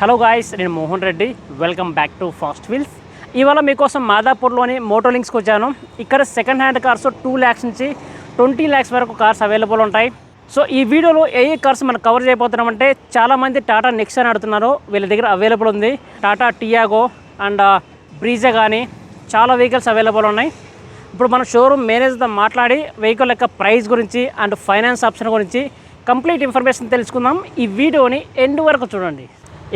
Hello guys నేను Mohan Reddy. Welcome back to fast wheels ఇవాళ మీకోసం మాదాపూర్లోని మోటోలింక్స్కి వచ్చాను. ఇక్కడ second hand cars two lakhs నుంచి ట్వంటీ ల్యాక్స్ వరకు కార్స్ అవైలబుల్ ఉంటాయి. సో ఈ వీడియోలో ఏ ఏ కార్స్ మనం కవర్ చేయబోతున్నామంటే చాలామంది టాటా నెక్సన్ ఆడుతున్నారు. వీళ్ళ దగ్గర అవైలబుల్ ఉంది. టాటా టియాగో అండ్ బ్రీజా కానీ చాలా వెహికల్స్ అవైలబుల్ ఉన్నాయి. ఇప్పుడు మన షోరూమ్ మేనేజర్తో మాట్లాడి వెహికల్ యొక్క ప్రైస్ గురించి అండ్ ఫైనాన్స్ ఆప్షన్ గురించి కంప్లీట్ ఇన్ఫర్మేషన్ తెలుసుకుందాం. ఈ వీడియోని ఎండ్ వరకు చూడండి.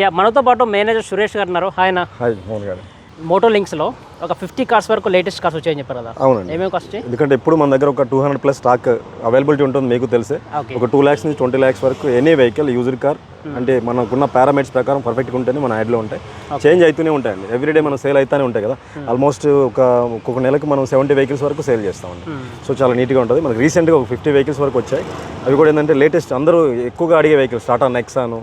యా మనతో పాటు మేనేజర్ సురేష్ గారు ఉన్నారు. ఆయన హాయ్ మోహన్ గారు. మోటో లింక్స్లో ఒక ఫిఫ్టీ కార్స్ వరకు లేటెస్ట్ కార్స్ వచ్చాయని చెప్పారు కదా. అవునండి. ఏమేమి కార్స్ వచ్చాయి? ఎందుకంటే ఇప్పుడు మన దగ్గర ఒక two hundred plus stock availability ఉంటుంది మీకు తెలిసే. ఒక టూ ల్యాక్స్ నుంచి ట్వంటీ ల్యాక్స్ వరకు ఎనీ వెహికల్ యూజర్ కార్ అంటే మనకున్న పారామీటర్స్ ప్రకారం పర్ఫెక్ట్గా ఉంటేనే మన యాడ్లో ఉంటాయి. చేంజ్ అవుతూనే ఉంటాయండి ఎవ్రీడే మనం సేల్ అవుతూనే ఉంటాయి కదా. ఆల్మోస్ట్ ఒక ఒక్కొక్క నెలకు మనం సెవెంటీ వెహికల్స్ వరకు సేల్ చేస్తామండి సో చాలా నీట్గా ఉంటుంది. మనకి రీసెంట్గా ఒక ఫిఫ్టీ వెహికల్స్ వరకు వచ్చాయి. అవి కూడా ఏంటంటే లేటెస్ట్ అందరూ ఎక్కువగా అడిగే వెహికల్స్ టాటా నెక్సాను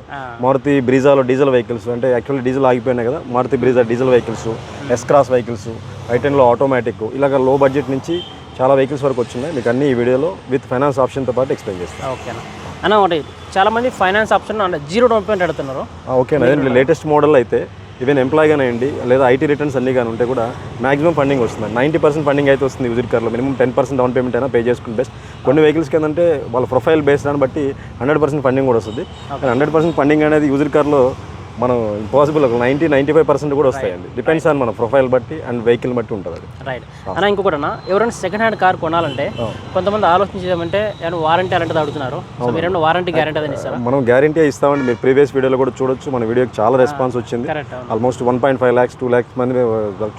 మారుతి బ్రీజాలో డీజిల్ వెహికల్స్ అంటే యాక్చువల్లీ డీజిల్ ఆగిపోయినాయి కదా. Maruti Brezza diesel vehicles S cross vehicles ఐటెన్లో automatic ఇలాగ లో బడ్జెట్ నుంచి చాలా వెహికల్స్ వరకు వచ్చినాయి. మీకు అన్ని ఈ వీడియోలో విత్ ఫైనాన్స్ ఆప్షన్తో పాటు ఎక్స్ప్లెయిన్ చేస్తాను ఓకేనా అన్న ఒకటి చాలామంది ఫైనాన్స్ ఆప్షన్ అంటే జీరో డౌన్ పేమెంట్ అడుగుతున్నారు ఓకే అదే లేటెస్ట్ మోడల్ అయితే ఈవెన్ ఎంప్లాయ్ కానివ్వండి లేదా ఐటీ రిటర్న్స్ అన్ని కానీ ఉంటే కూడా మాక్సిమం ఫండింగ్ వస్తుంది నైంటీ పర్సెంట్ ఫండింగ్ అయితే వస్తుంది యూజర్ కార్లో minimum ten percent down payment అయినా పే చేసుకుని బెస్ట్ కొన్ని వెహికల్స్కి ఏంటంటే వాళ్ళ ప్రొఫైల్ బేస్డ్ దాన్ని బట్టి హండ్రెడ్ పర్సెంట్ ఫండింగ్ కూడా వస్తుంది. హండ్రెడ్ పర్సెంట్ ఫండింగ్ అనేది యూజర్ కార్లో మనం ఇంపాసిబుల్ ఒక నైంటీ నైంటీ ఫైవ్ పర్సెంట్ కూడా వస్తాయండి. డిపెండ్స్ ఆన్ మన ప్రొఫైల్ బట్టి అండ్ వెహికల్ బట్టి ఉంటుంది అది. రైట్ అన్న ఇంకొకటి అన్న ఎవరైనా సెకండ్ హ్యాండ్ కార్ కొనాలంటే కొంతమంది ఆలోచించామంటే ఏమైనా వారంటీ అలాంటిది అడుగుతున్నారు. సో మీరేమైనా వారంటీ గ్యారంటీ ఇస్తారా? మనం గ్యారంటీ ఇస్తామండి. మీరు ప్రీవియస్ వీడియోలో కూడా చూడొచ్చు. మన వీడియోకి చాలా రెస్పాన్స్ వచ్చింది. కరెక్ట్ అవును. Almost one point five lakhs two lakhs మంది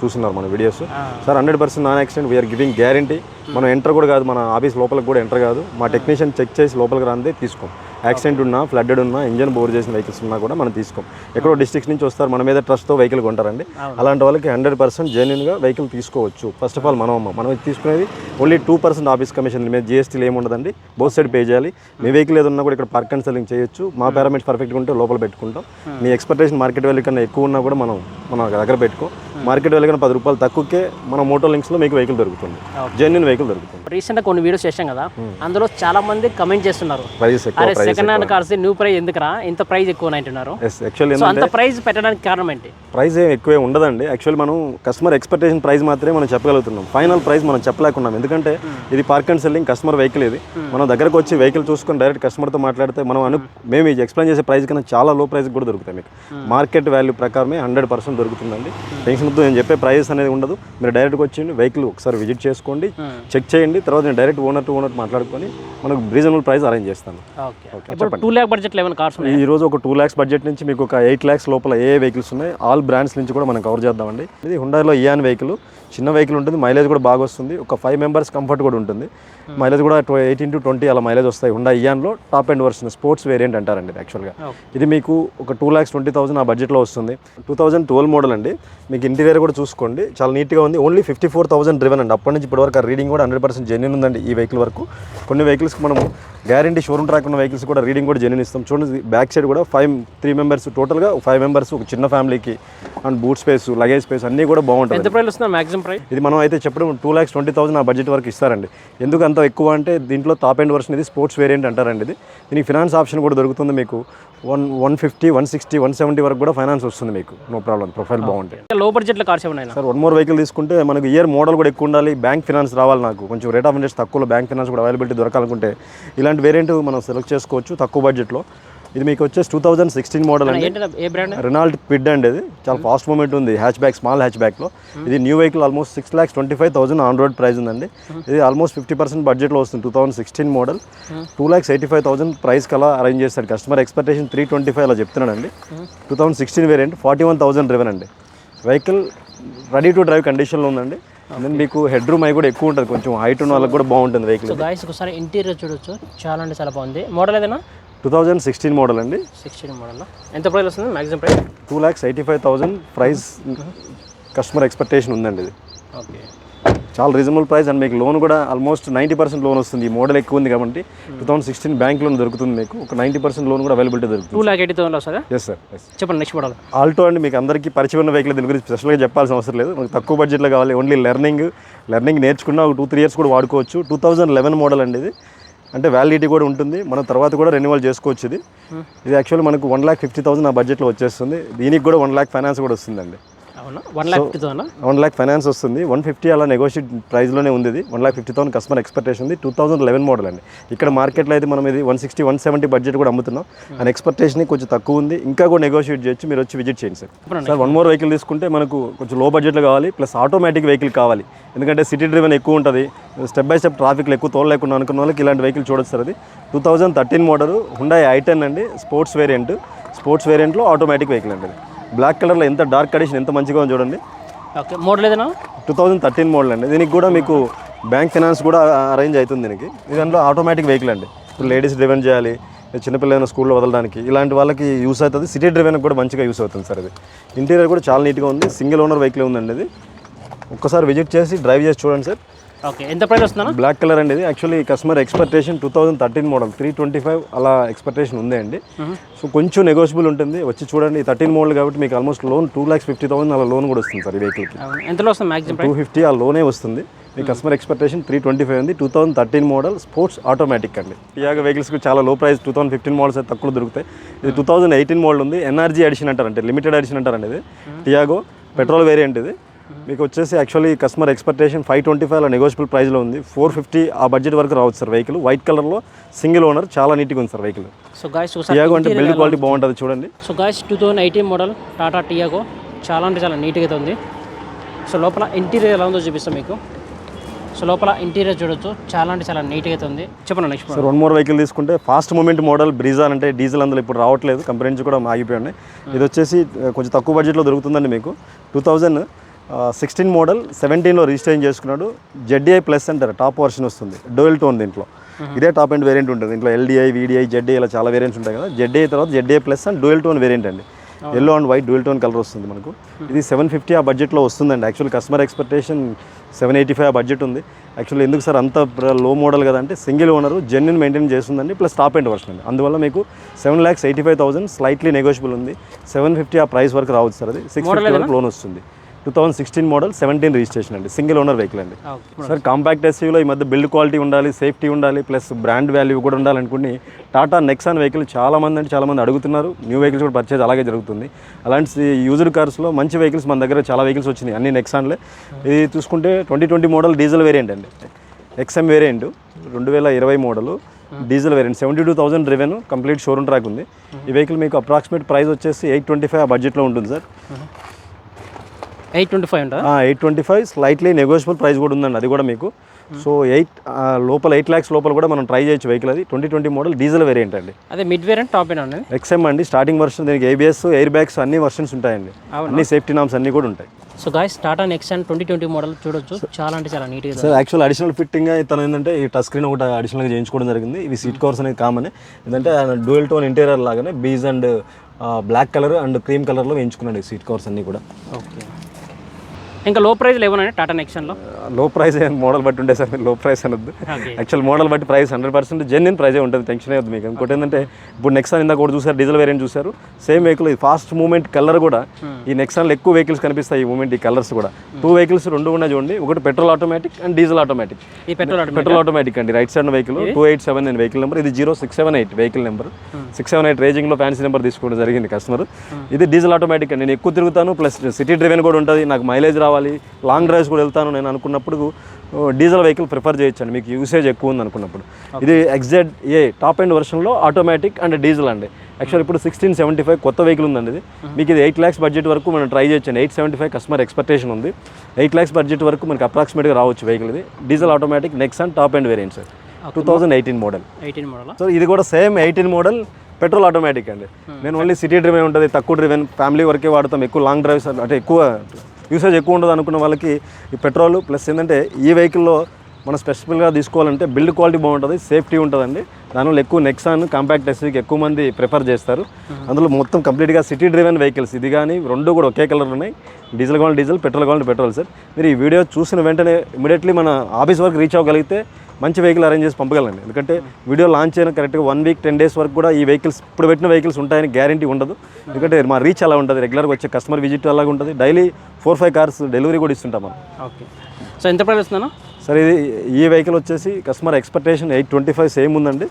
చూస్తున్నారు మన videos sir hundred percent non accident we're giving guarantee మనం ఎంటర్ కూడా కాదు. మన ఆఫీస్ లోపలికి కూడా ఎంటర్ కాదు. మా టెక్నీషియన్ చెక్ చేసి లోపలికి రాందే తీసుకోం. యాక్సిడెంట్ ఉన్నా ఫ్లడ్డెడ్ ఉన్నా ఇంజన్ బోర్ చేసిన వెహికల్స్ ఉన్నా కూడా మనం తీసుకోం. ఎక్కడో డిస్ట్రిక్ట్స్ నుంచి వస్తారు మన మీద ట్రస్ట్తో వెహికల్ కొంటారండి. అలాంటి వాళ్ళకి హండ్రెడ్ పర్సెంట్ జెన్యున్గా వెహికల్ తీసుకోవచ్చు. ఫస్ట్ ఆఫ్ ఆల్ మనం మనం తీసుకునేది only two percent office commission మీద జిఎస్టీలు ఏమి ఉండదండి బోత్ సైడ్ పే చేయాలి. మీ వెహికల్ ఏదన్నా కూడా ఇక్కడ పార్క్ అండ్ సెల్లింగ్ చేయొచ్చు. మా పారామీటర్స్ పర్ఫెక్ట్గా ఉంటే లోపల పెట్టుకుంటాం. మీ ఎక్స్పెక్టేషన్ మార్కెట్ వాల్యూ కన్నా ఎక్కువ ఉన్నా కూడా మనం మన దగ్గర పెట్టుకో. మార్కెట్ వాల్యూ కన్నా పది రూపాయలు తక్కువకే మన మోటో లింక్స్లో మీకు వెహికల్ దొరుకుతుంది. జెన్యున్ వెహికల్ దొరుకుతుంది. రీసెంట్గా కొన్ని వీడియోస్ చేశాం కదా అందులో చాలా మంది కమెంట్ చేస్తున్నారు. అరే second hand cars new price ఎందుకురా? ఇంత ప్రైస్ ఎక్కువ అంటున్నారు. అంత ప్రైస్ పెట్టడానికి కారణం ఏంటి? ప్రైస్ ఏం ఎక్కువే ఉండదండి. యాక్చువల్ మనం కస్టమర్ ఎక్స్పెక్టేషన్ ప్రైస్ మాత్రమే మనం చెప్పగలుగుతున్నాం. ఫైనల్ ప్రైస్ మనం చెప్పలేకున్నాం. ఎందుకంటే ఇది park and selling customer vehicle ఇది. మనం దగ్గరకు వచ్చి వెహికల్ చూసుకొని డైరెక్ట్ కస్టమర్తో మాట్లాడితే మనం అను మేము ఇది ఎక్స్ప్లెయిన్ చేసే ప్రైస్ కన్నా చాలా లో ప్రైస్ కూడా దొరుకుతాయి మీకు. మార్కెట్ వాల్యూ ప్రకారమే హండ్రెడ్ పర్సెంట్ దొరుకుతుందండి. టెన్షన్ వద్దు నేను చెప్పే ప్రైస్ అనేది ఉండదు. మీరు డైరెక్ట్గా వచ్చి వెహికల్ ఒకసారి విజిట్ చేసుకోండి చెక్ చేయండి తర్వాత నేను డైరెక్ట్ ఓనర్ టు ఓనర్ మాట్లాడుకొని మనకు రీజనబుల్ ప్రైస్ అరేంజ్ చేస్తాను. టూ ల్యాక్ బడ్జెట్లో ఏమైనా కార్స్ ఈ రోజు ఒక టూ ల్యాక్స్ బడ్జెట్ నుంచి మీకు ఒక ఎయిట్ ల్యాక్స్ లోపల ఏ వెహికల్స్ ఉన్నాయి ఆల్ బ్రాండ్స్ నుంచి కూడా మనం కవర్ చేద్దామండి. ఇది హుండాలో ఇయాన్ వెహికల్ చిన్న వెహికల్ ఉంటుంది మైలేజ్ కూడా బాగా వస్తుంది. ఒక ఫైవ్ మెంబర్స్ కంఫర్ట్ కూడా ఉంటుంది. మైలేజ్ కూడా ఎయిటీన్ టు ట్వంటీ అలా మైలేజ్ వస్తాయి. Hyundai ఇయాన్లో top and version sports variant అంటారండి యాక్చువల్గా ఇది మీకు ఒక టూ ల్యాక్స్ ట్వంటీ థౌసండ్ ఆ బడ్జెట్లో వస్తుంది. టూ థౌసండ్ ట్వెల్వ్ మోడల్ అండి. మీకు ఇంటీరియర్ కూడా చూసుకోండి. చాలా నీట్గా ఉంది. Only fifty four thousand driven అండి. అప్పటి నుంచి ఇప్పటివరకు ఆ రీడింగ్ కూడా హండ్రెడ్ పర్సెంట్ జెన్యున్ ఉందండి ఈ వెహికల్ వరకు. కొన్ని వెహికల్స్కి మనము గ్యారంటీ షోరూమ్ ట్రాక్ ఉన్న వెహికల్స్ కూడా రీడింగ్ కూడా జెన్యున్ ఇస్తాం. చూడండి బ్యాక్ సైడ్ కూడా ఫైవ్ త్రీ మెంబర్స్ టోటల్గా ఫైవ్ మెంబర్స్ ఒక చిన్న ఫ్యామిలీకి and boot space luggage space అన్నీ కూడా బాగుంటుంది ఎంత ప్రైస్ వస్తుంది మాక్సిమం ప్రైస్ ఇది మనం అయితే చెప్పడం టూ ల్యాక్స్ ట్వంటీ థౌసండ్ ఆ బడ్జెట్ వరకు ఇస్తారండి. ఎందుకు అంత ఎక్కువ అంటే దీంట్లో టాప్ ఎండ్ వర్షన్ ఇది స్పోర్ట్స్ వేరియంట్ అంటారండి ఇది. దీనికి ఫినాన్స్ ఆప్షన్ కూడా దొరుకుతుంది మీకు. One one fifty one sixty one seventy వరకు కూడా ఫైనాన్స్ వస్తుంది మీకు. నో ప్రాబ్లం ప్రొఫైల్ బాగుంటాయి లో బడ్జెట్లో కార్స్ ఏమైనా? సార్ వన్ మోర్ వెహికల్ తీసుకుంటే మనకు ఇయర్ మోడల్ కూడా ఎక్కువ ఉండాలి బ్యాంక్ ఫినాన్స్ రావాలి నాకు. కొంచెం రేట్ ఆఫ్ ఇంట్రెస్ట్ తక్కువలో బ్యాంక్ ఫినాన్స్ కూడా అవైలబిలిటీ దొరకాలనుకుంటే ఇలాంటి వేరియంట్ మనం సెలెక్ట్ చేసుకోవచ్చు తక్కువ బడ్జెట్లో ఇది మీకు వచ్చేసి టూ థౌజండ్ సిక్స్టీన్ మోడల్ అండి. ఏంటి ఏ బ్రాండ్? రెనాల్ట్ క్విడ్ అండి ఇది. చాలా ఫాస్ట్ మూమెంట్ ఉంది. హ్యాచ్ బ్యాక్ స్మాల్ హ్యాచ్ బ్యాక్లో ఇది new vehicle almost six lakhs twenty five thousand on road price ఉందండి ఇది ఆల్మోస్ట్ ఫిఫ్టీ పర్సెంట్ బడ్జెట్లో వస్తుంది two thousand sixteen model two lakhs eighty five thousand price కలా అరేంజ్ చేస్తాడు customer expectation three twenty five అలా చెప్తున్నాడండి. Two thousand sixteen variant forty one thousand driven అండి. Vehicle ready to drive కండిషన్లో ఉందండి. Then మీకు హెడ్ రూమ్ అయి కూడా ఎక్కువ ఉంటుంది. కొంచెం హైట్ ఉన్న వాళ్ళకి కూడా బాగుంటుంది వెహికల్ గాయస్ ఒకసారి ఇంటీరియర్ చూడొచ్చు. చాలా అంటే చాలా బాగుంది. మోడల్ ఏదైనా? టూ థౌజండ్ సిక్స్టీన్ మోడల్ అండి. Sixteen model? ఎంత ప్రైస్ వస్తుంది? Maximum price? Two lakhs eighty five thousand price customer expectation ఉందండి ఇది. ఓకే. చాలా రీజనబుల్ ప్రైస్ అండ్ మీకు లోన్ కూడా ఆల్మోస్ట్ నైంటీ పర్సెంట్ లోన్ వస్తుంది. ఈ మోడల్ ఎక్కువ ఉంది కాబట్టి two thousand sixteen bank loan దొరుకుతుంది మీకు. ఒక నైంటీ పర్సెంట్ లోన్ కూడా అవైలబిలిటీ దొరుకుతుంది. టూ ల్యాక్ ఎయిటీ థౌసండ్ వస్తుందా? ఎస్ సార్ చెప్పండి నెక్స్ట్ మోడల్ ఆల్టో అండి మీకు అందరికీ పరిచయం ఉన్న వెహికల్ దీని గురించి స్పెషల్గా చెప్పాల్సిన అవసరం లేదు. మనకు తక్కువ బడ్జెట్లో కావాలి. ఓన్లీ లెర్నింగ్ లెర్నింగ్ నేర్చుకున్న ఒక టూ త్రీ ఇయర్స్ కూడా వాడుకోవచ్చు. టూ థౌజండ్ లెవెన్ మోడల్ అండి ఇది. అంటే వ్యాలిడిటీ కూడా ఉంటుంది. మనం తర్వాత కూడా రెన్యువల్ చేసుకోవచ్చు ఇది. ఇది యాక్చువల్లీ మనకు వన్ ల్యాక్ ఫిఫ్టీ థౌసండ్ ఆ బడ్జెట్లో వచ్చేస్తుంది. దీనికి కూడా వన్ ల్యాక్ ఫైనాన్స్ కూడా వస్తుందండి. One lakh one lakh finance వస్తుంది. వన్ ఫిఫ్టీ అలా నెగోషియేట్ ప్రైస్లోనే ఉంది ఇది. One lakh fifty thousand customer expectation ఉంది. టూ థౌసండ్ లెవెన్ మోడల్ అండి. ఇక్కడ మార్కెట్లో అయితే మనం ఇది one sixty one seventy budget కూడా అమ్ముతున్నాం. అండ్ ఎక్స్పెక్టేషన్ కొంచెం తక్కువ ఉంది. ఇంకా కూడా నెగోషియేట్ చేయొచ్చు. మీరు వచ్చి విజిట్ చేయండి sir. Sir one more vehicle తీసుకుంటే మనకు కొంచెం లో బడ్జెట్లో కావాలి. ప్లస్ ఆటోమేటిక్ వెహికల్ కావాలి. ఎందుకంటే సిటీ డ్రివెన్ ఎక్కువ ఉంటుంది. స్టెప్ బై స్టెప్ ట్రాఫిక్లో ఎక్కువ తోలలేకుండా అనుకున్న వాళ్ళకి ఇలాంటి వెహికల్ చూడొచ్చు సార్ అది two thousand thirteen model Hyundai i ten అండి. స్పోర్ట్స్ వేరియంట్ స్పోర్ట్స్ వేరియంట్లో ఆటోమేటిక్ వెహికల్ అండి బ్లాక్ కలర్లో ఎంత డార్క్ కండిషన్ ఎంత మంచిగా ఉంది చూడండి. ఓకే మోడల్ ఏదైనా? టూ థౌజండ్ థర్టీన్ మోడల్ అండి. దీనికి కూడా మీకు బ్యాంక్ ఫైనాన్స్ కూడా అరేంజ్ అవుతుంది దీనికి. ఇది దాంట్లో ఆటోమేటిక్ వెహికల్ అండి. ఇప్పుడు లేడీస్ డ్రివెన్ చేయాలి చిన్నపిల్లలైన స్కూల్లో వదలడానికి. ఇలాంటి వాళ్ళకి యూస్ అవుతుంది. సిటీ డ్రివెన్ కూడా మంచిగా యూస్ అవుతుంది సార్ ఇది. ఇంటీరియర్ కూడా చాలా నీట్గా ఉంది. సింగిల్ ఓనర్ వెహికల్ ఉందండి ఇది. ఒక్కసారి విజిట్ చేసి డ్రైవ్ చేసి చూడండి సార్. ఓకే ఎంత ప్రైస్ వస్తుందా బ్లాక్ కలర్ అండి ఇది. Actually customer expectation two thousand thirteen model three twenty five అలా ఎక్స్పెక్టేషన్ ఉంది అండి. సో కొంచెం నెగోషియబుల్ ఉంటుంది. వచ్చి చూడండి థర్టీన్ మోడల్ కాబట్టి మీకు almost loan two lakhs fifty thousand అలా లోన్ కూడా వస్తుంది సార్ ఈ వెహికల్కి ఎంతలో వస్తుంది టూ ఫిఫ్టీ ఆ లోనే వస్తుంది. మీ customer expectation three twenty five ఉంది. Two thousand thirteen model sports automatic అండి. టియాగో వెహికల్స్కి చాలా low price two thousand fifteen models అయితే తక్కువ దొరుకుతాయి. ఇది టూ థౌసండ్ ఎయిటీన్ మోడల్ ఉంది. ఎన్ఆర్జీ ఎడిషన్ అంటారంటే లిమిటెడ్ ఎడిషన్ అంటారండి ఇది. టియాగో పెట్రోల్ వేరియంట్ ఇది. మీకు వచ్చేసి actually customer expectation five twenty five negotiable ప్రైస్లో ఉంది. ఫోర్ ఫిఫ్టీ ఆ బడ్జెట్ వరకు రావచ్చు సార్ వెహికల్ వైట్ కలర్లో సింగిల్ ఓనర్ చాలా నీట్గా ఉంది sir vehicle so guys Tiago అంటే బిల్డ్ క్వాలిటీ బాగుంటుంది చూడండి. So guys two thousand eighteen model Tata Tiago చాలా అంటే చాలా నీట్గా అయితే ఉంది. సో లోపల ఇంటీరియర్ ఎలా ఉందో చూపిస్తాం మీకు. సో లోపల ఇంటీరియర్ చూడొచ్చు. చాలా అంటే చాలా నీట్గా అయితే ఉంది. చెప్పండి next sir one more vehicle తీసుకుంటే ఫాస్ట్ మూమెంట్ మోడల్ బ్రీజా అంటే డీజిల్ అందులో ఇప్పుడు రావట్లేదు. కంపెనీ నుంచి కూడా ఆగిపోయి ఉన్నాయి. ఇది వచ్చేసి కొంచెం తక్కువ బడ్జెట్లో దొరుకుతుందండి మీకు. టూ థౌజండ్ సిక్స్టీన్ మోడల్ సెవెంటీన్లో రిజిస్ట్రేషన్ చేసుకున్నాడు? జెడ్డీఐ ప్లస్ అంటారు టాప్ వర్షన్ వస్తుంది. డోయల్ టోన్ దీంట్లో. ఇదే టాప్ అండ్ వేరియంట్ ఉంటుంది. దీంట్లో ఎల్డీఐ వీడిఐ జెడ్డీఐ ఇలా చాలా వేరియంట్స్ ఉంటాయి కదా. జెడ్డీఐ తర్వాత ZDI plus and dual tone variant అండి. Yellow and white dual tone colour వస్తుంది మనకు. ఇది సెవెన్ ఫిఫ్టీ ఆ బడ్జెట్లో వస్తుందండి. Actual customer expectation seven eighty five ఆ బడ్జెట్ ఉంది. యాక్చువల్లీ ఎందుకు సార్ అంత లో మోడల్ కదా అంటే సింగిల్ ఓనర్ జెన్యున్ మెయింటైన్ చేస్తుందండి. ప్లస్ టాప్ అండ్ వర్షన్ అండి. అందువల్ల మీకు seven lakhs eighty five thousand slightly negotiable ఉంది. సెవెన్ ఫిఫ్టీ ఆ ప్రైస్ వరకు రావచ్చు సార్ అది. సిక్స్ ఫిఫ్టీ వరకు లోన్ వస్తుంది. Two thousand sixteen model seventeen registration అండి. సింగిల్ ఓనర్ వెహికల్ అండి సార్ కాంపాక్ట్ ఎస్యూలో ఈ మధ్య బిల్డ్ క్వాలిటీ ఉండాలి సేఫ్టీ ఉండాలి ప్లస్ బ్రాండ్ వాల్యూ కూడా ఉండాలనుకుని టాటా నెక్సాన్ వెహికల్ చాలా మంది అంటే చాలా మంది అడుగుతున్నారు. న్యూ వెహికల్స్ కూడా పర్చేజ్ అలాగే జరుగుతుంది. అలాంటి యూజ్డ్ కార్స్లో మంచి వెహికల్స్ మన దగ్గర చాలా వెహికల్స్ వచ్చినాయి అన్ని నెక్సాన్లే ఇది చూసుకుంటే twenty twenty model diesel variant అండి. ఎక్స్ఎం వేరియంట్ రెండు వేల ఇరవై model diesel variant seventy two thousand revenue complete showroom track ఉంది. ఈ వెహికల్ మీకు అప్రాక్సిమేట్ ప్రైస్ వచ్చేసి ఎయిట్ ట్వంటీ ఫైవ్ ఆ బడ్జెట్లో ఉంటుంది సార్ ఎయిట్ ట్వంటీ ఫైవ్ ఉంటుందా? Eight twenty five slightly negotiable price కూడా ఉందండి అది కూడా మీకు. సో ఎయిట్ లోపల ఎయిట్ ల్యాక్స్ లోపల కూడా మనం ట్రై చేయొచ్చు వెహికల్ అది. Twenty twenty model diesel variant అండి. అదే మిడ్ వేరియంట్ టాప్ అండి? ఎక్స్ఎం అండి స్టార్టింగ్ వర్షన్ దీనికి ఏబిఎస్ ఎయిర్ బ్యాగ్స్ అన్ని వర్షన్స్ ఉంటాయండి. అన్ని సేఫ్టీ నామ్స్ అన్ని కూడా ఉంటాయి. So guys Tata Nexon twenty twenty model చూడొచ్చు. చాలా అంటే చాలా నీట్గా సార్ యాక్చువల్ అడిషనల్ ఫిట్టింగ్ తను ఏంటంటే ఈ టచ్ స్క్రీన్ ఒకటి అడిషనల్గా చేయించుకోవడం జరిగింది. ఇవి సీట్ కవర్స్ అనేది కామన్ ఏంటంటే డ్యూయల్ టోన్ ఇంటీరియర్ లాగానే beige and black colour and cream కలర్లో వేయించుకున్నాడు ఈ సీట్ కవర్స్ అన్ని కూడా. ఓకే ఇంకా లో ప్రైస్ లేవనండి టాటా నెక్సాన్లో లో ప్రైస్ మోడల్ బట్టి ఉండే సార్లో ప్రైస్ అనొద్దు. యాక్చువల్ మోడల్ బట్టి ప్రైస్ హండ్రెడ్ పర్సెంట్ జెన్యున్ ప్రైజే ఉంటుంది టెన్షన్ అవుతుంది మీకు. ఇంకోటి ఏంటంటే ఇప్పుడు నెక్సాన్ ఇందాక కూడా చూసారు డీజిల్ వేరియంట్ చూసారు. Same vehicle fast moment colour కూడా ఈ నెక్సాన్లో ఎక్కువ వెహికల్స్ కనిపిస్తాయి ఈ మూమెంట్ ఈ కలర్స్ కూడా. టూ వెహికల్స్ రెండు ఉన్నాయి చూడండి ఒకటి petrol automatic and diesel automatic ఈ పెట్రోల్ ఆటోమేటిక్ పెట్రోల్ ఆటోమేటిక్ అండి right side vehicle two eight seven నేను వెహికల్ నెంబర్ ఇది zero six seven eight vehicle number six seven eight రేజింగ్లో fancy number తీసుకోవడం జరిగింది కస్టమర్ ఇది డీజిల్ ఆటోమేటిక్ అండి. నేను ఎక్కువ తిరుగుతాను ప్లస్ సిటీ డ్రైవెన్ కూడా ఉంటుంది నాకు మైలేజ్ రావాలి లాంగ్ డ్రైవ్స్ కూడా వెళ్తాను నేను అనుకున్నప్పుడు డీజిల్ వెహికల్ ప్రిఫర్ చేయొచ్చండి. మీకు యూసేజ్ ఎక్కువ ఉంది అనుకున్నప్పుడు. ఇది ఎగ్జెడ్ ఏ టాప్ ఎండ్ వర్షన్లో ఆటోమేటిక్ అండ్ డీజిల్ అండి. యాక్చువల్ ఇప్పుడు సిక్స్టీన్ సెవెంటీ ఫైవ్ కొత్త వెహికల్ ఉందండి ఇది. మీకు ఇది ఎయిట్ ల్యాక్స్ బడ్జెట్ వరకు మనం ట్రై చేయొచ్చండి. Eight seventy five customer expectation ఉంది. ఎయిట్ ల్యాక్స్ బడ్జెట్ వరకు మనకి అప్రాక్సిమేట్గా రావచ్చు వెహికల్ ఇది. Diesel automatic next and top end variant sir two thousand eighteen model eighteen model so ఇది కూడా same eighteen model petrol automatic అండి. నేను ఓన్లీ సిటీ డ్రివెన్ ఉంటుంది తక్కువ డ్రివెన్ ఫ్యామిలీ వరకే వాడతాం ఎక్కువ లాంగ్ డ్రైవ్స్ అంటే ఎక్కువ యూసేజ్ ఎక్కువ ఉండదు అనుకున్న వాళ్ళకి ఈ పెట్రోల్ ప్లస్ ఏంటంటే ఈ వెహికల్లో మనం స్పెసిఫిక్గా తీసుకోవాలంటే బిల్డ్ క్వాలిటీ బాగుంటుంది సేఫ్టీ ఉంటుందండి. దానివల్ల ఎక్కువ నెక్సాన్ కాంపాక్ట్ ఎస్యూకి ఎక్కువ మంది ప్రిఫర్ చేస్తారు. అందులో మొత్తం కంప్లీట్గా సిటీ డ్రివెన్ వెహికల్స్ ఇది కానీ రెండు కూడా ఒకే కలర్ ఉన్నాయి. డీజిల్ కావాలి డీజిల్ పెట్రోల్ కావాలి పెట్రోల్ సార్ మీరు ఈ వీడియో చూసిన వెంటనే ఇమీడియట్లీ మన ఆఫీస్ వరకు రీచ్ అవ్వగలిగితే మంచి వెహికల్ అరేంజ్ చేసి పంపగలండి ఎందుకంటే వీడియో లాంచ్ అయిన కరెక్ట్గా వన్ వీక్ టెన్ డేస్ వరకు కూడా ఈ వెహికల్స్ ఇప్పుడు పెట్టిన వెహికల్స్ ఉంటాయని గ్యారంటీ ఉండదు. ఎందుకంటే మా రీచ్ అలా ఉంటుంది రెగ్యులర్గా వచ్చే కస్టమర్ విజిట్ అలాగా ఉంటుంది. Daily four five cars delivery కూడా ఇస్తుంటాం మనం. ఓకే సో ఎంత ప్రైస్ సార్ ఇది ఈ వెహికల్ వచ్చేసి customer expectation eight twenty five same ఉందండి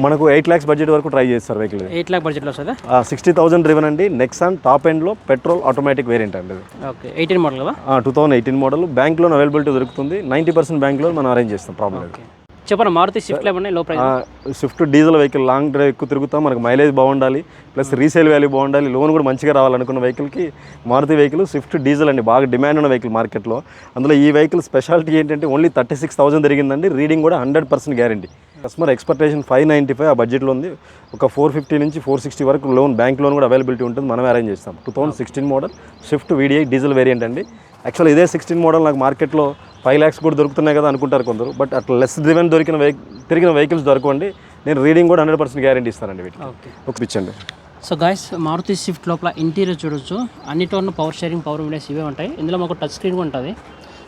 మనకు ఎయిట్ ల్యాక్స్ బడ్జెట్ వరకు ట్రై చేస్తారు వెహికల్ ఎయిట్ ల్యాక్ బడ్జెట్లో వస్తుందా? సిక్స్టీ థౌసండ్ డ్రివెన్ అండి. నెక్సాన్ టాప్ ఎండ్లో పెట్రోల్ ఆటోమేటిక్ వేరియంట్ అండి ఓకే. ఎయిటీన్ మోడల్ కదా two thousand eighteen model bank loan availability దొరుకుతుంది. నైంటీ పర్సెంట్ బ్యాంక్ లోన్ మనం అరేంజ్ చేస్తాం ప్రాబ్లం చెప్పండి మారుతి స్విఫ్ట్ ఉన్నాయి లో? Price Swift diesel vehicle long drive ఎక్కువ తిరుగుతాం. మనకు మైలేజ్ బాగుండాలి. ప్లస్ రీసేల్ వాల్యూ బాగుండాలి. లోన్ కూడా మంచిగా రావాలనుకున్న వెహికల్కి మారుతి వెహికల్ స్విఫ్ట్ డీజిల్ అండి. బాగా డిమాండ్ ఉన్న వెహికల్ మార్కెట్లో అందులో ఈ వెహికల్ స్పెషాలిటీ ఏంటంటే ఓన్లీ థర్టీ సిక్స్ థౌసండ్ తిరిగిందండి రీడింగ్ కూడా hundred percent guarantee customer expectation five ninety five ఆ బడ్జెట్లో ఉంది. ఒక ఫోర్ ఫిఫ్టీ నుంచి ఫోర్ సిక్స్టీ వరకు లోన్ బ్యాంక్ లోన్ కూడా అవైలబిలిటీ ఉంటుంది. మనం అరేంజ్ చేస్తాం. Two thousand sixteen model Swift VDI diesel variant అండి. యాక్చువల్ ఇదే సిక్స్టీన్ మోడల్ నాకు మార్కెట్లో ఫైవ్ ల్యాక్స్ కూడా దొరుకుతున్నాయి కదా అనుకుంటారు కొందరు. బట్ అట్లా లెస్ డ్రివెన్ దొరికిన వెహి తిరిగిన వెహికల్స్ దొరకండి నేను రీడింగ్ కూడా హండ్రెడ్ పర్సెంట్ గ్యారంటీ ఇస్తానండి వీటికి. ఓకే. ఒక పిచ్చండి సో గాయస్ మారుతి స్విఫ్ట్ లోపల ఇంటీరియర్ చూడొచ్చు. అన్నిటిలో పవర్ షేరింగ్ పవర్ విండోస్ ఇవే ఉంటాయి. ఇందులో మాకు టచ్ స్క్రీన్ కూడా ఉంటుంది.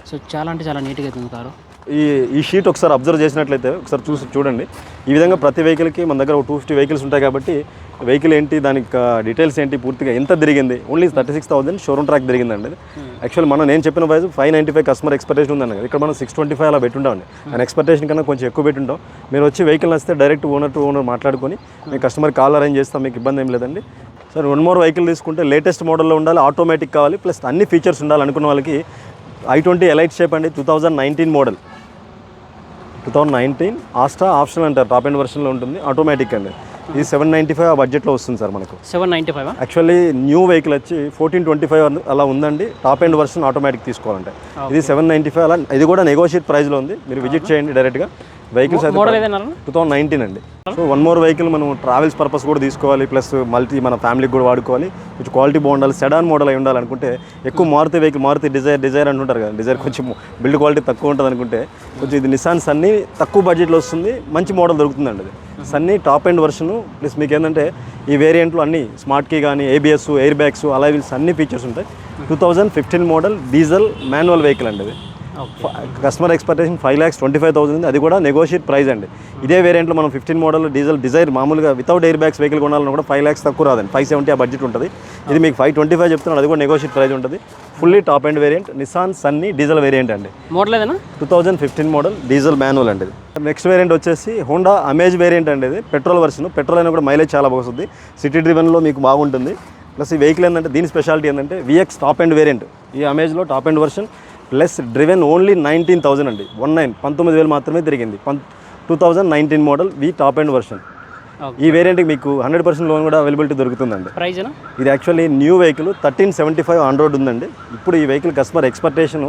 సో చాలా అంటే చాలా నీట్గా అవుతుంది కారు. ఈ ఈ షీట్ ఒకసారి అబ్జర్వ్ చేసినట్లయితే ఒకసారి చూసి చూడండి. ఈ విధంగా ప్రతి వెహికల్కి మన దగ్గర టూ ఫిఫ్టీ వెహికల్స్ ఉంటాయి కాబట్టి వెహికల్ ఏంటి దానికి డీటెయిల్స్ ఏంటి పూర్తిగా ఎంత తిరిగింది? Only thirty six thousand showroom track తిరిగిందండి actual మనం నేను చెప్పిన price five ninety five customer expectation ఉందండి ఇక్కడ మనం సిక్స్ ట్వంటీ ఫైవ్ అలా పెట్టుంటామండి. ఆయన ఎక్స్పెక్టేషన్ కన్నా కొంచెం ఎక్కువ పెట్టుంటాం. మీరు వచ్చి వెహికల్ వస్తే డైరెక్ట్ ఓనర్ టు ఓనర్ మాట్లాడుకొని మీ కస్టమర్ కాల్ అరేంజ్ చేస్తాం మీకు ఇబ్బంది ఏం లేదండి. సార్ వన్ మోర్ వెహికల్ తీసుకుంటే లేటెస్ట్ మోడల్లో ఉండాలి ఆటోమేటిక్ కావాలి ప్లస్ అన్ని ఫీచర్స్ ఉండాలి అనుకున్న వాళ్ళకి ఐ ట్వంటీ ఎలైట్ షేప్ అండి two thousand nineteen model two thousand nineteen Astra option అంటారు టాప్ ఎండ్ వర్షన్లో ఉంటుంది ఆటోమేటిక్ అండి. ఇది సెవెన్ నైంటీ ఫైవ్ ఆ బడ్జెట్లో వస్తుంది సార్ మనకు. Seven ninety five actually new vehicle వచ్చి ఫోర్టీన్ ట్వంటీ ఫైవ్ అలా ఉందండి. టాప్ ఎండ్ వర్షన్ ఆటోమేటిక్ తీసుకోవాలంటే. ఇది సెవెన్ నైంటీ ఫైవ్ అలా ఇది కూడా నెగోషియేట్ ప్రైస్లో ఉంది. మీరు విజిట్ చేయండి డైరెక్ట్గా వెహికల్స్ టూ థౌసండ్ నైన్టీన్ అండి. సో వన్ మోర్ వెహికల్ మనం ట్రావెల్స్ పర్పస్ కూడా తీసుకోవాలి. ప్లస్ మల్టీ మన ఫ్యామిలీకి కూడా వాడుకోవాలి. కొంచెం క్వాలిటీ బాగుండాలి సెడాన్ మోడల్ అయి ఉండాలి అనుకుంటే ఎక్కువ Maruti vehicle Maruti Dzire Dzire అంటుంటారు కదా. డిజైర్ కొంచెం బిల్డ్ క్వాలిటీ తక్కువ ఉంటుంది అనుకుంటే కొంచెం ఇది నిసాన్ సన్నీ తక్కువ బడ్జెట్లో వస్తుంది. మంచి మోడల్ దొరుకుతుందండి అది. Sunny top end version plus మీకు ఏంటంటే ఈ వేరియంట్లో అన్ని స్మార్ట్ కీ కానీ ఏబిఎస్ ఎయిర్ బ్యాగ్స్ అలా వీల్స్ అన్ని ఫీచర్స్ ఉంటాయి. Two thousand fifteen model diesel manual vehicle అండి అది customer expectation five lakhs twenty five thousand ఉంది. అది కూడా నెగోషియేట్ ప్రైస్ అండి. ఇదే వేరియంట్లో మనం ఫిఫ్టీన్ మోడల్ డీజిల్ డిజైర్ మామూలుగా వితౌట్ ఎయిర్ బ్యాగ్స్ వెహికల్ కొనాలన్నా కూడా ఫైవ్ ల్యాక్స్ తక్కువ రాదండి. ఫైవ్ సెవెంటీ ఆ బడ్జెట్ ఉంటుంది. ఇది మీకు ఫైవ్ ట్వంటీ ఫైవ్ చెప్తున్నాను. అది కూడా నెగోషియేట్ ప్రైస్ ఉంటుంది. Fully top end variant Nissan Sunny diesel variant అండి. మోడల్ ఏదైనా? Two thousand fifteen model diesel manual అండి నెక్స్ట్ వేరియంట్ వచ్చేసి హోండా అమేజ్ వేరియంట్ అండి ఇది. పెట్రోల్ వర్షన్ పెట్రోల్ అయినా కూడా మైలేజ్ చాలా బాగుంటుంది సిటీ డ్రివెన్లో మీకు బాగుంటుంది. ప్లస్ ఈ వెహికల్ ఏంటంటే దీని స్పెషాలిటీ ఏంటంటే విఎక్స్ టాప్ అండ్ వేరియంట్ ఈ అమేజ్లో top end version plus driven only nineteen thousand అండి. వన్ నైన్ పంతొమ్మిది వేలు మాత్రమే తిరిగింది. పం two thousand nineteen model V top end version. ఈ వేరియంట్కి మీకు హండ్రెడ్ పర్సెంట్ లోన్ కూడా అవైలబిలిటీ దొరుకుతుందండి. ప్రైజ్ ఇది actually new vehicle thirteen seventy five on road ఉందండి. ఇప్పుడు ఈ vehicle customer expectation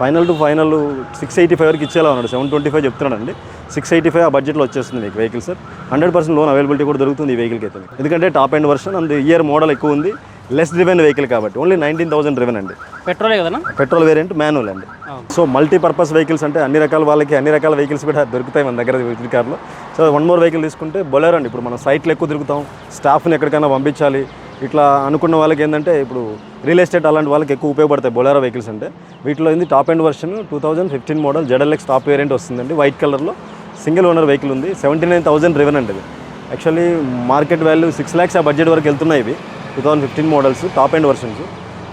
final to final six eighty five వరకు ఇచ్చేలా ఉన్నాడు. సెవెన్ ట్వంటీ ఫైవ్ చెప్తున్నాడండి. సిక్స్ ఎయిటీ ఫైవ్ ఆ బడ్జెట్లో వచ్చేస్తుంది మీకు vehicle sir. Hundred percent loan availability కూడా దొరుకుతుంది ఈ వెహికల్కి అయితే ఎందుకంటే top end version and year model ఎక్కువ ఉంది. లెస్ డ్రివెన్ వెహికల్ కాబట్టి. ఓన్లీ నైన్టీన్ థౌసండ్ డ్రివెన్ అండి. పెట్రోలే కదనా? పెట్రోల్ వేరియంట్ మాన్యువల్ అండి. సో మల్టీపర్పస్ వెహికల్స్ అంటే అన్ని రకాల వాళ్ళకి అన్ని రకాల వెహికల్స్ కూడా దొరుకుతాయి మన దగ్గర విజిట్ కార్లో. సో వన్ మోర్ వెహికల్ తీసుకుంటే బొలేరో అండి. ఇప్పుడు మనం సైట్లు ఎక్కువ తిరుగుతాం. స్టాఫ్ని ఎక్కడికైనా పంపించాలి. ఇట్లా అనుకున్న వాళ్ళకి ఏంటంటే ఇప్పుడు రియల్ ఎస్టేట్ అలాంటి వాళ్ళకి ఎక్కువ ఉపయోగపడతాయి బొలేరో వెహికల్స్ అంటే. వీటిలో ఇది top end version two thousand fifteen model ZLX top variant వస్తుందండి. వైట్ కలర్లో సింగిల్ ఓనర్ వెహికల్ ఉంది. సెవెంటీ నైన్ థౌసండ్ రివెన్ అండి actually market value six lakhs ఆ బడ్జెట్ వరకు వెళ్తున్నాయి ఇవి. Two thousand fifteen models top end versions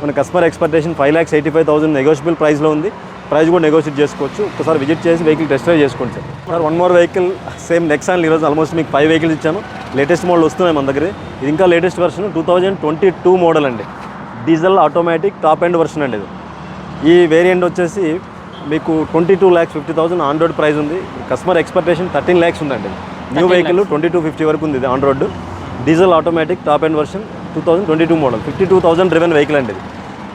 మన customer expectation five lakhs eighty five thousand negotiable ప్రైస్లో ఉంది. ప్రైస్ కూడా నెగోషియేట్ చేసుకోవచ్చు. ఒకసారి విజిట్ చేసి వెహికల్ టెస్ట్ డ్రైవ్ చేసుకోండి sir. Sir one more vehicle same Nexon ఈరోజు ఆల్మోస్ట్ మీకు ఫైవ్ వెహికల్స్ ఇచ్చాను. లేటెస్ట్ మోడల్ వస్తున్నాయి మన దగ్గర. ఇది ఇంకా latest version two thousand twenty two model అండి. Diesel automatic top end version అండి ఇది. ఈ వేరియంట్ వచ్చేసి మీకు twenty two lakhs fifty thousand on road price ఉంది. కస్టమర్ ఎక్స్పెక్టేషన్ థర్టీన్ ల్యాక్స్ ఉందండి. New vehicle twenty two fifty వరకు ఉంది ఇది on road diesel automatic top end version two thousand twenty two model fifty two thousand driven vehicle అండి ఇది.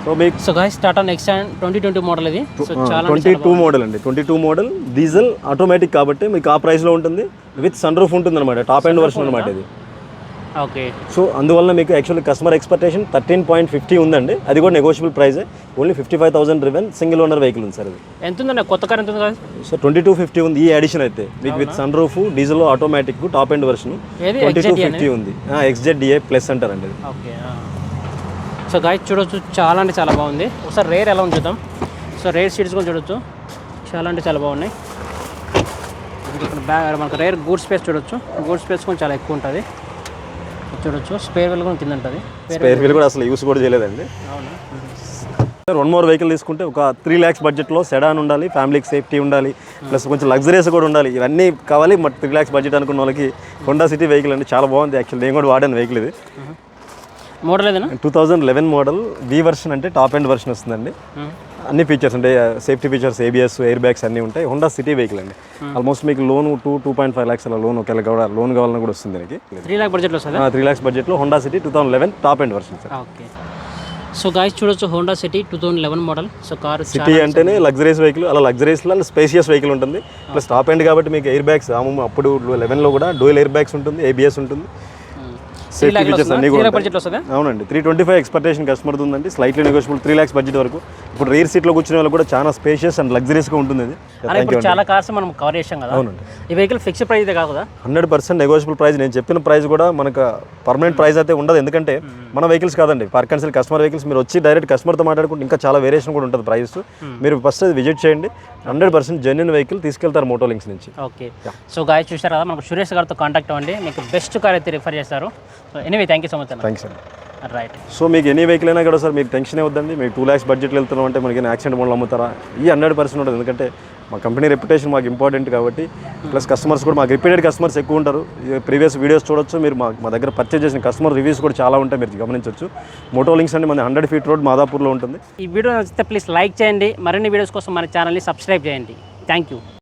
So మీకు so guys Tata Nexon twenty twenty model ఇది. Twenty two model అండి. Twenty two model diesel automatic కాబట్టి మీకు ఆ ప్రైస్లో ఉంటుంది. విత్ సన్ రూఫ్ ఉంటుంది అనమాట టాప్ ఎండ్ వర్షన్ అనమాట ఇది. ఓకే. సో అందువల్ల మీకు actually customer expectation thirteen point fifty ఉందండి. అది కూడా negotiable price only fifty five thousand driven single owner vehicle ఉంది సార్ ఇది ఎంత ఉందన్న కొత్త కార్ ఎంత ఉంది సో ట్వంటీ టూ ఫిఫ్టీ ఉంది ఈ అడిషన్ అయితే. మీకు with sunroof diesel automatic top end version twenty two fifty ఉంది. ఎక్స్జెడ్ డిఏ ప్లస్ అంటారండి ఓకే సో గాయస్ చూడొచ్చు. చాలా అంటే చాలా బాగుంది. ఒకసారి రేర్ ఎలా ఉంది చూద్దాం. సో రేర్ సీట్స్ కూడా చూడొచ్చు. చాలా అంటే చాలా బాగున్నాయి. మనకు రేర్ గూడ్ స్పేస్ చూడొచ్చు. గూడ్ స్పేస్ కూడా చాలా ఎక్కువ ఉంటుంది. చూడొచ్చు. స్పేర్ వెల్ కూడా కింద ఉంటుంది స్పేర్ వీల్ కూడా అసలు యూస్ కూడా చేయలేదండి. అవునా? సార్ వన్ మోర్ వెహికల్ తీసుకుంటే ఒక త్రీ ల్యాక్స్ బడ్జెట్లో సెడాన్ ఉండాలి ఫ్యామిలీకి సేఫ్టీ ఉండాలి ప్లస్ కొంచెం లగ్జరీస్ కూడా ఉండాలి. ఇవన్నీ కావాలి మరి త్రీ ల్యాక్స్ బడ్జెట్ అనుకున్న వాళ్ళకి హోండా సిటీ వెహికల్ అండి చాలా బాగుంది. యాక్చువల్ నేను కూడా వాడాను వెహికల్ ఇది. మోడల్ ఏదైనా? Two thousand eleven model V version అంటే టాప్ ఎండ్ వర్షన్ వస్తుందండి. అన్ని ఫీచర్స్ ఉంటాయి. Safety features ABS air bags అన్నీ ఉంటాయి. హోండా సిటీ వెహికల్ అండి. ఆల్మోస్ట్ మీకు loan two two point five lakhs అలా లోన్ ఒకవేళ కూడా లోన్ కావాలన్నా కూడా వస్తుంది దీనికి. త్రీ ల్యాక్ బడ్జెట్లో త్రీ ల్యాక్స్ బడ్జెట్లో Honda City two thousand eleven top end version sir okay so guys చూడొచ్చు Honda City two thousand eleven model so car City అంటేనే లగ్జరీస్ వెహికల్ అలా లగ్జరీస్లో స్పేషియస్ వెహికల్ ఉంటుంది. ప్లస్ టాప్ ఎండ్ కాబట్టి మీకు ఎయిర్ బ్యాగ్స్ అప్పుడు లెవెన్లో కూడా డోయల్ ఎయిర్ బ్యాగ్స్ ఉంటుంది ఏబిఎస్ ఉంటుంది. సేఫ్టీ ఫీచర్స్ అన్నీ కూడా అవునండి. Three twenty five expectation customer ఉందండి. Slightly negotiable three lakhs budget వరకు. ఇప్పుడు రియర్ సీట్లో కూర్చునే వాళ్ళు కూడా చాలా స్పేషియస్ అండ్ లగ్జరీస్గా ఉంటుంది ఇది ఇప్పుడు చాలా కార్స్ మనం కవర్ చేసాం కదా. అవునండి. ఈ వెహికల్ ఫిక్స్డ్ ప్రైస్ కాదు హండ్రెడ్ పర్సెంట్ నెగోషియబుల్ ప్రైస్ నేను చెప్పిన ప్రైస్ కూడా మనకు పర్మనెంట్ ప్రైస్ అయితే ఉండదు. ఎందుకంటే మన వెహికల్స్ కాదండి. పర్ కన్సల్ కస్టమర్ వెహికల్స్ మీరు వచ్చి డైరెక్ట్ కస్టమర్తో మాట్లాడుకుంటే ఇంకా చాలా వేరియేషన్ కూడా ఉంటుంది ప్రైస్ మీరు ఫస్ట్ అది విజిట్ చేయండి. హండ్రెడ్ పర్సెంట్ జెన్యున్ వెహికల్ తీసుకెళ్తారు మోటోలింక్స్ నుంచి. ఓకే సో గాయ చూసారు కదా? మనకు సురేష్ గారితో కాంటాక్ట్ అవ్వండి. మీకు బెస్ట్ కార్ అయితే రిఫర్ చేస్తారు. So anyway thank you so much thanks అండి రైట్ సో మీకు ఎనీ వెహికల్ అయినా కూడా సార్ మీకు టెన్షన్ వద్దండి. మీకు టూ ల్యాక్స్ బడ్జెట్లో వెళ్తున్నాం అంటే మనకి యాక్సిడెంట్ మోడల్ అమ్ముతారా? ఈ హండ్రెడ్ పర్సెంట్ ఉంటుంది ఎందుకంటే మా కంపెనీ రెప్యుటేషన్ మాకు ఇంపార్టెంట్ కాబట్టి ప్లస్ కస్టమర్స్ కూడా మాకు రిపీటెడ్ కస్టమర్స్ ఎక్కువ ఉంటారు. ప్రీవియస్ వీడియోస్ చూడొచ్చు. మీరు మా మా దగ్గర పర్చేజ్ చేసిన కస్టమర్ రివ్యూస్ కూడా చాలా ఉంటాయి. మీరు గమనించవచ్చు మోటో లింక్స్ అంటే మన హండ్రెడ్ ఫీట్ రోడ్ మాదాపూర్లో ఉంటుంది. ఈ వీడియో నచ్చితే ప్లీజ్ లైక్ చేయండి. మరిన్ని వీడియోస్ కోసం మన ఛానల్ని సబ్స్క్రైబ్ చేయండి. Thank you